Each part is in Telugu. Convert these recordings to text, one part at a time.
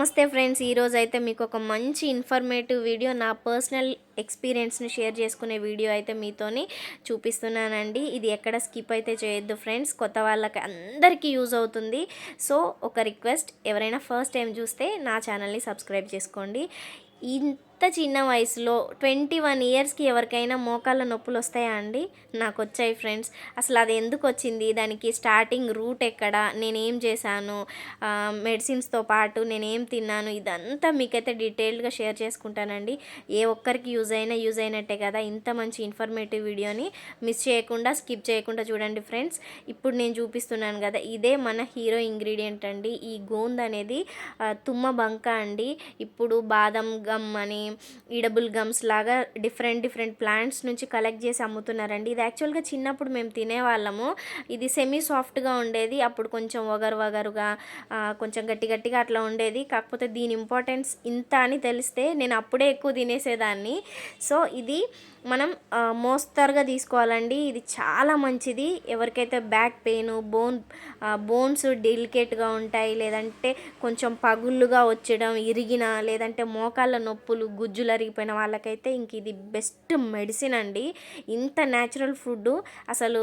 నమస్తే ఫ్రెండ్స్. ఈరోజు అయితే మీకు ఒక మంచి ఇన్ఫర్మేటివ్ వీడియో నా పర్సనల్ ఎక్స్పీరియన్స్ని షేర్ చేసుకునే వీడియో అయితే మీతోని చూపిస్తున్నానండి. ఇది ఎక్కడ స్కిప్ అయితే చేయొద్దు ఫ్రెండ్స్. కొత్త వాళ్ళకి అందరికీ యూజ్ అవుతుంది. సో ఒక రిక్వెస్ట్ ఎవరైనా ఫస్ట్ టైం చూస్తే నా ఛానల్ని సబ్స్క్రైబ్ చేసుకోండి. ఇంత చిన్న వయసులో ట్వంటీ వన్ ఇయర్స్కి ఎవరికైనా మోకాళ్ళ నొప్పులు వస్తాయా అండి? నాకు వచ్చాయి ఫ్రెండ్స్. అసలు అది ఎందుకు వచ్చింది? దానికి స్టార్టింగ్ రూట్ ఎక్కడ? నేనేం చేశాను? మెడిసిన్స్తో పాటు నేనేం తిన్నాను? ఇదంతా మీకైతే డీటెయిల్డ్గా షేర్ చేసుకుంటానండి. ఏ ఒక్కరికి యూజ్ అయినా యూజ్ అయినట్టే కదా? ఇంత మంచి ఇన్ఫర్మేటివ్ వీడియోని మిస్ చేయకుండా స్కిప్ చేయకుండా చూడండి ఫ్రెండ్స్. ఇప్పుడు నేను చూపిస్తున్నాను కదా ఇదే మన హీరో ఇంగ్రీడియంట్ అండి. ఈ గోంద్ అనేది తుమ్మ బంక అండి. ఇప్పుడు బాదం గమ్ అని ఈడబుల్ గమ్స్ లాగా డిఫరెంట్ డిఫరెంట్ ప్లాంట్స్ నుంచి కలెక్ట్ చేసి అమ్ముతున్నారండి. ఇది యాక్చువల్గా చిన్నప్పుడు మేము తినేవాళ్ళము. ఇది సెమీ సాఫ్ట్గా ఉండేది. అప్పుడు కొంచెం వగరు వగరుగా కొంచెం గట్టి గట్టిగా అట్లా ఉండేది. కాకపోతే దీని ఇంపార్టెన్స్ ఇంత అని తెలిస్తే నేను అప్పుడే ఎక్కువ తినేసేదాన్ని. సో ఇది మనం మోస్తరుగా తీసుకోవాలండి. ఇది చాలా మంచిది. ఎవరికైతే బ్యాక్ పెయిన్ బోన్ బోన్స్ డెలికేట్గా ఉంటాయి లేదంటే కొంచెం పగుళ్ళుగా వచ్చడం ఇరిగిన లేదంటే మోకాళ్ళ నొప్పులు గుజ్జులు అరిగిపోయిన వాళ్ళకైతే ఇంక ఇది బెస్ట్ మెడిసిన్ అండి. ఇంత న్యాచురల్ ఫుడ్ అసలు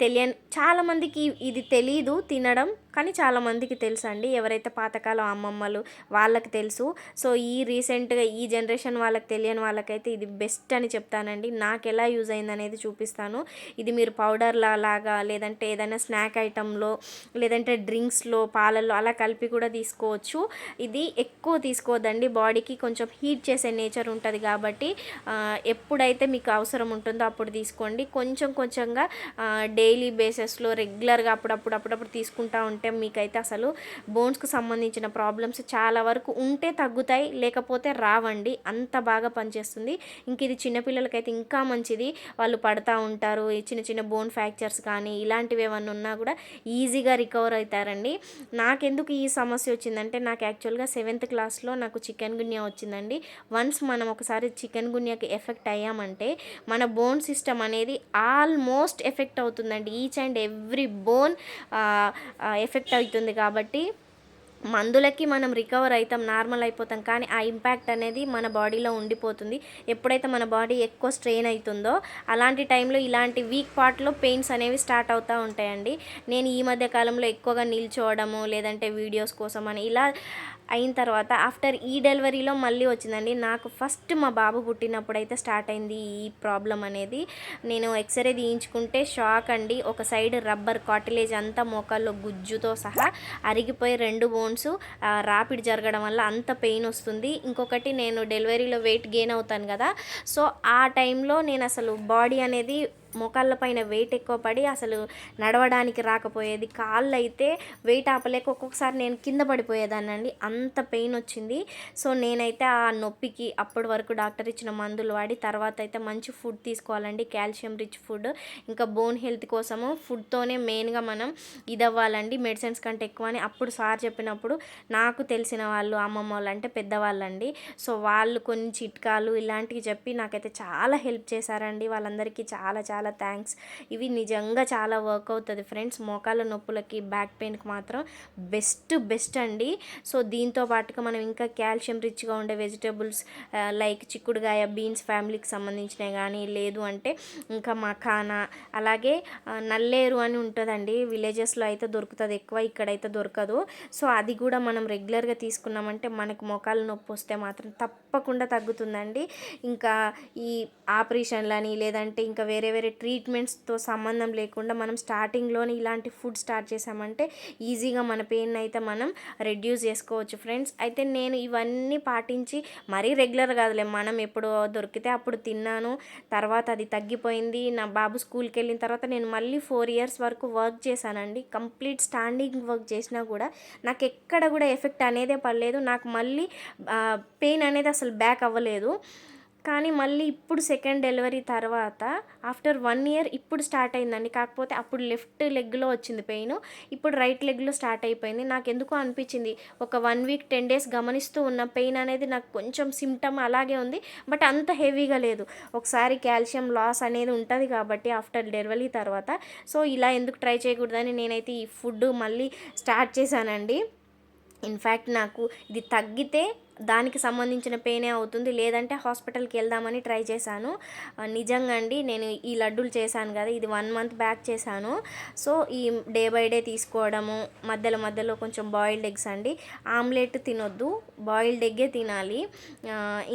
తెలియని చాలామందికి ఇది తెలీదు తినడం కానీ చాలామందికి తెలుసు అండి ఎవరైతే పాతకాలం అమ్మమ్మలు వాళ్ళకి తెలుసు. సో ఈ రీసెంట్గా ఈ జనరేషన్ వాళ్ళకి తెలియని వాళ్ళకైతే ఇది బెస్ట్ అని చెప్తానండి. నాకు ఎలా యూజ్ అయింది అనేది చూపిస్తాను. ఇది మీరు పౌడర్లా లాగా లేదంటే ఏదైనా స్నాక్ ఐటెంలో లేదంటే డ్రింక్స్లో పాలల్లో అలా కలిపి కూడా తీసుకోవచ్చు. ఇది ఎక్కువ తీసుకోవద్దండి. బాడీకి కొంచెం హీట్ చేసే నేచర్ ఉంటుంది కాబట్టి ఎప్పుడైతే మీకు అవసరం ఉంటుందో అప్పుడు తీసుకోండి. కొంచెం కొంచెంగా డైలీ బేసిస్లో రెగ్యులర్గా అప్పుడప్పుడు అప్పుడప్పుడు తీసుకుంటూ ఉంటే మీకైతే అసలు బోన్స్కి సంబంధించిన ప్రాబ్లమ్స్ చాలా వరకు ఉంటే తగ్గుతాయి లేకపోతే రావండి. అంత బాగా పనిచేస్తుంది. ఇంక ఇది చిన్నపిల్లలకైతే ఇంకా మంచిది. వాళ్ళు పడతా ఉంటారు. చిన్న చిన్న బోన్ ఫ్రాక్చర్స్ కానీ ఇలాంటివి ఏమన్నా ఉన్నా కూడా ఈజీగా రికవర్ అవుతారండి. నాకెందుకు ఈ సమస్య వచ్చిందంటే నాకు యాక్చువల్గా సెవెంత్ క్లాస్లో నాకు చికెన్ గున్యా వచ్చిందండి. వన్స్ మనం ఒకసారి చికెన్ గున్యాకి ఎఫెక్ట్ అయ్యామంటే మన బోన్ సిస్టమ్ అనేది ఆల్మోస్ట్ ఎఫెక్ట్ అవుతుంది అవుతుందండి each and every bone effect అవుతుంది కాబట్టి మందులకి మనం రికవర్ అవుతాం నార్మల్ అయిపోతాం. కానీ ఆ ఇంపాక్ట్ అనేది మన బాడీలో ఉండిపోతుంది. ఎప్పుడైతే మన బాడీ ఎక్కువ స్ట్రెయిన్ అవుతుందో అలాంటి టైంలో ఇలాంటి వీక్ పార్ట్లో పెయిన్స్ అనేవి స్టార్ట్ అవుతూ ఉంటాయండి. నేను ఈ మధ్య కాలంలో ఎక్కువగా నిల్చోవడము లేదంటే వీడియోస్ కోసం అని ఇలా అయిన తర్వాత ఆఫ్టర్ ఈ డెలివరీలో మళ్ళీ వచ్చిందండి. నాకు ఫస్ట్ మా బాబు పుట్టినప్పుడు అయితే స్టార్ట్ అయింది ఈ ప్రాబ్లం అనేది. నేను ఎక్స్రే తీయించుకుంటే షాక్ అండి. ఒక సైడ్ రబ్బర్ కాటిలేజ్ అంతా మోకాల్లో గుజ్జుతో సహా అరిగిపోయి రెండు బోన్స్ రాపిడ్ జరగడం వల్ల అంత పెయిన్ వస్తుంది. ఇంకొకటి నేను డెలివరీలో వెయిట్ గెయిన్ అవుతాను కదా. సో ఆ టైంలో నేను అసలు బాడీ అనేది మోకాళ్ళ పైన వెయిట్ ఎక్కువ పడి అసలు నడవడానికి రాకపోయేది. కాళ్ళు అయితే వెయిట్ ఆపలేక ఒక్కొక్కసారి నేను కింద పడిపోయేదానండి అంత పెయిన్ వచ్చింది. సో నేనైతే ఆ నొప్పికి అప్పటి వరకు డాక్టర్ ఇచ్చిన మందులు వాడి తర్వాత అయితే మంచి ఫుడ్ తీసుకోవాలండి. కాల్షియం రిచ్ ఫుడ్ ఇంకా బోన్ హెల్త్ కోసము ఫుడ్తోనే మెయిన్గా మనం ఇది అవ్వాలండి మెడిసిన్స్ కంటే ఎక్కువ అని అప్పుడు సార్ చెప్పినప్పుడు నాకు తెలిసిన వాళ్ళు అమ్మమ్మ వాళ్ళు అంటే పెద్దవాళ్ళండి. సో వాళ్ళు కొన్ని చిట్కాలు ఇలాంటివి చెప్పి నాకైతే చాలా హెల్ప్ చేశారండి. వాళ్ళందరికీ చాలా చాలా థ్యాంక్స్ ఇవి నిజంగా చాలా వర్క్ అవుతుంది ఫ్రెండ్స్ మోకాల నొప్పులకి బ్యాక్ పెయిన్కి మాత్రం బెస్ట్ బెస్ట్ అండి. సో దీంతో పాటుగా మనం ఇంకా కాల్షియం రిచ్గా ఉండే వెజిటేబుల్స్ లైక్ చిక్కుడుగాయ బీన్స్ ఫ్యామిలీకి సంబంధించినవి కానీ లేదు అంటే ఇంకా మఖానా అలాగే నల్లేరు అని ఉంటుందండి. విలేజెస్లో అయితే దొరుకుతుంది. ఎక్కువ ఇక్కడైతే దొరకదు. సో అది కూడా మనం రెగ్యులర్గా తీసుకున్నామంటే మనకు మొఖాలు నొప్పి వస్తే మాత్రం తప్పకుండా తగ్గుతుందండి. ఇంకా ఈ ఆపరేషన్లని లేదంటే ఇంకా వేరే వేరే ట్రీట్మెంట్స్తో సంబంధం లేకుండా మనం స్టార్టింగ్లోనే ఇలాంటి ఫుడ్ స్టార్ట్ చేసామంటే ఈజీగా మన పెయిన్ అయితే మనం రెడ్యూస్ చేసుకోవచ్చు ఫ్రెండ్స్. అయితే నేను ఇవన్నీ పాటించి మరీ రెగ్యులర్ కాదులే మనం ఎప్పుడు దొరికితే అప్పుడు తిన్నాను. తర్వాత అది తగ్గిపోయింది. నా బాబు స్కూల్కి వెళ్ళిన తర్వాత నేను మళ్ళీ ఫోర్ ఇయర్స్ వరకు వర్క్ చేశానండి. కంప్లీట్ స్టాండింగ్ వర్క్ చేసినా కూడా నాకు ఎక్కడ కూడా ఎఫెక్ట్ అనేదే పడలేదు. నాకు మళ్ళీ పెయిన్ అనేది అసలు బ్యాక్ అవ్వలేదు. కానీ మళ్ళీ ఇప్పుడు సెకండ్ డెలివరీ తర్వాత ఆఫ్టర్ వన్ ఇయర్ ఇప్పుడు స్టార్ట్ అయిందండి. కాకపోతే అప్పుడు లెఫ్ట్ లెగ్లో వచ్చింది పెయిన్ ఇప్పుడు రైట్ లెగ్లో స్టార్ట్ అయిపోయింది. నాకు ఎందుకో అనిపించింది. ఒక వన్ వీక్ టెన్ డేస్ గమనిస్తూ ఉన్న పెయిన్ అనేది నాకు కొంచెం సిమ్టమ్ అలాగే ఉంది. బట్ అంత హెవీగా లేదు. ఒకసారి కాల్షియం లాస్ అనేది ఉంటుంది కాబట్టి ఆఫ్టర్ డెలివరీ తర్వాత. సో ఇలా ఎందుకు ట్రై చేయకూడదని నేనైతే ఈ ఫుడ్ మళ్ళీ స్టార్ట్ చేశానండి. ఇన్ఫ్యాక్ట్ నాకు ఇది తగ్గితే దానికి సంబంధించిన పెయినే అవుతుంది. లేదంటే హాస్పిటల్కి వెళ్దామని ట్రై చేశాను. నిజంగా అండి నేను ఈ లడ్డూలు చేశాను కదా ఇది వన్ మంత్ బ్యాక్ చేశాను. సో ఈ డే బై డే తీసుకోవడము మధ్యలో మధ్యలో కొంచెం బాయిల్డ్ ఎగ్స్ అండి. ఆమ్లెట్ తినొద్దు బాయిల్డ్ ఎగ్గే తినాలి.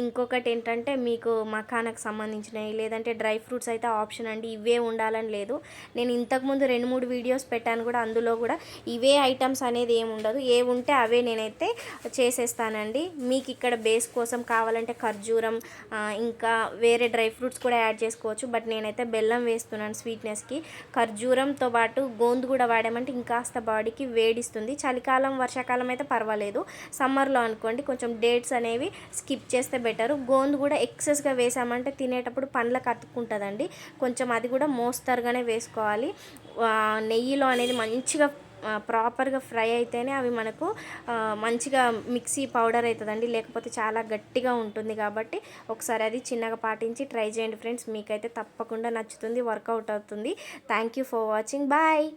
ఇంకొకటి ఏంటంటే మీకు మఖానకు సంబంధించినవి లేదంటే డ్రై ఫ్రూట్స్ అయితే ఆప్షన్ అండి ఇవే ఉండాలని లేదు. నేను ఇంతకుముందు రెండు మూడు వీడియోస్ పెట్టాను కూడా అందులో కూడా ఇవే ఐటమ్స్ అనేది ఏమి ఉండదు ఏ ఉంటే అవే నేనైతే చేసేస్తానండి. మీకు ఇక్కడ బేస్ కోసం కావాలంటే ఖర్జూరం ఇంకా వేరే డ్రై ఫ్రూట్స్ కూడా యాడ్ చేసుకోవచ్చు. బట్ నేనైతే బెల్లం వేస్తున్నాను స్వీట్నెస్కి. ఖర్జూరంతో పాటు గోందు కూడా వాడామంటే ఇంకాస్త బాడీకి వేడిస్తుంది. చలికాలం వర్షాకాలం అయితే పర్వాలేదు. సమ్మర్లో అనుకోండి కొంచెం డేట్స్ అనేవి స్కిప్ చేస్తే బెటర్. గోందు కూడా ఎక్సెస్గా వేసామంటే తినేటప్పుడు పండ్లకు అతుక్కుంటుందండి. కొంచెం అది కూడా మోస్తరుగానే వేసుకోవాలి. నెయ్యిలో అనేది మంచిగా ప్రాపర్గా ఫ్రై అయితేనే అవి మనకు మంచిగా మిక్సీ పౌడర్ అవుతుందండి లేకపోతే చాలా గట్టిగా ఉంటుంది కాబట్టి ఒకసారి అది చిన్నగా పాటించి ట్రై చేయండి ఫ్రెండ్స్. మీకైతే తప్పకుండా నచ్చుతుంది వర్కౌట్ అవుతుంది. Thank you for watching bye